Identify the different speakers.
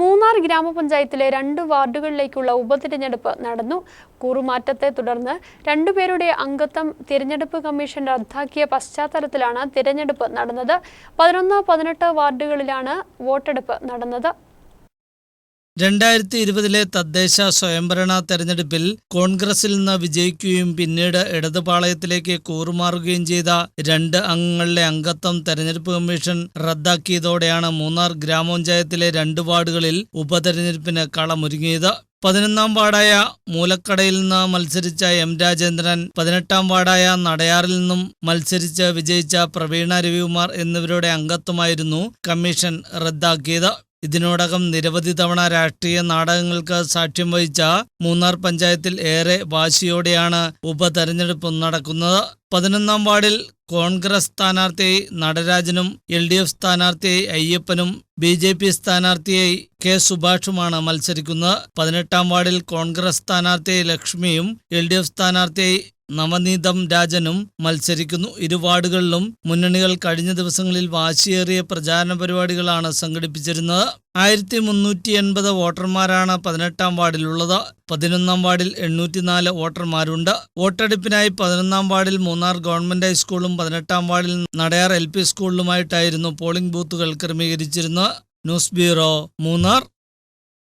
Speaker 1: മൂന്നാർ ഗ്രാമപഞ്ചായത്തിലെ രണ്ട് വാർഡുകളിലേക്കുള്ള ഉപതിരഞ്ഞെടുപ്പ് നടന്നു. കൂറുമാറ്റത്തെ തുടർന്ന് രണ്ടുപേരുടെ അംഗത്വം തിരഞ്ഞെടുപ്പ് കമ്മീഷൻ റദ്ദാക്കിയ പശ്ചാത്തലത്തിലാണ് തിരഞ്ഞെടുപ്പ് നടന്നത്. പതിനൊന്ന് പതിനെട്ട് വാർഡുകളിലാണ് വോട്ടെടുപ്പ് നടന്നത്.
Speaker 2: രണ്ടായിരത്തി ഇരുപതിലെ തദ്ദേശ സ്വയംഭരണ തെരഞ്ഞെടുപ്പിൽ കോൺഗ്രസിൽ നിന്ന് വിജയിക്കുകയും പിന്നീട് ഇടതുപാളയത്തിലേക്ക് കൂറുമാറുകയും ചെയ്ത രണ്ട് അംഗങ്ങളുടെ അംഗത്വം തെരഞ്ഞെടുപ്പ് കമ്മീഷൻ റദ്ദാക്കിയതോടെയാണ് മൂന്നാർ ഗ്രാമപഞ്ചായത്തിലെ രണ്ട് വാർഡുകളിൽ ഉപതെരഞ്ഞെടുപ്പിന് കളമൊരുങ്ങിയത്. പതിനൊന്നാം വാർഡായ മൂലക്കടയിൽ നിന്ന് മത്സരിച്ച എം രാജേന്ദ്രൻ പതിനെട്ടാം വാർഡായ നടയാറിൽ നിന്നും മത്സരിച്ച് വിജയിച്ച പ്രവീണ രവികുമാർ എന്നിവരുടെ അംഗത്വമായിരുന്നു കമ്മീഷൻ റദ്ദാക്കിയത്. ഇതിനോടകം നിരവധി തവണ രാഷ്ട്രീയ നാടകങ്ങൾക്ക് സാക്ഷ്യം വഹിച്ച മൂന്നാർ പഞ്ചായത്തിൽ ഏറെ വാശിയോടെയാണ് ഉപതെരഞ്ഞെടുപ്പ് നടക്കുന്നത്. പതിനൊന്നാം വാർഡിൽ കോൺഗ്രസ് സ്ഥാനാർത്ഥിയായി നടരാജനും എൽ ഡി എഫ് സ്ഥാനാർത്ഥിയായി അയ്യപ്പനും ബി ജെ പി സ്ഥാനാർത്ഥിയായി കെ സുഭാഷുമാണ് മത്സരിക്കുന്നത്. പതിനെട്ടാം വാർഡിൽ കോൺഗ്രസ് സ്ഥാനാർത്ഥിയായി ലക്ഷ്മിയും എൽ ഡി എഫ് സ്ഥാനാർത്ഥിയായി നവനീതം രാജനും മത്സരിക്കുന്നു. ഇരുപാടുകളിലും മുന്നണികൾ കഴിഞ്ഞ ദിവസങ്ങളിൽ വാശിയേറിയ പ്രചാരണ പരിപാടികളാണ് സംഘടിപ്പിച്ചിരുന്നത്. ആയിരത്തി മുന്നൂറ്റി എൺപത് വോട്ടർമാരാണ് പതിനെട്ടാം വാർഡിലുള്ളത്. പതിനൊന്നാം വാർഡിൽ എണ്ണൂറ്റിനാല് വോട്ടർമാരുണ്ട്. വോട്ടെടുപ്പിനായി പതിനൊന്നാം വാർഡിൽ മൂന്നാർ ഗവൺമെന്റ് ഹൈസ്കൂളും പതിനെട്ടാം വാർഡിൽ നടയാർ എൽ പി സ്കൂളിലുമായിട്ടായിരുന്നു പോളിംഗ് ബൂത്തുകൾ ക്രമീകരിച്ചിരുന്നത്. News bureau Munnar.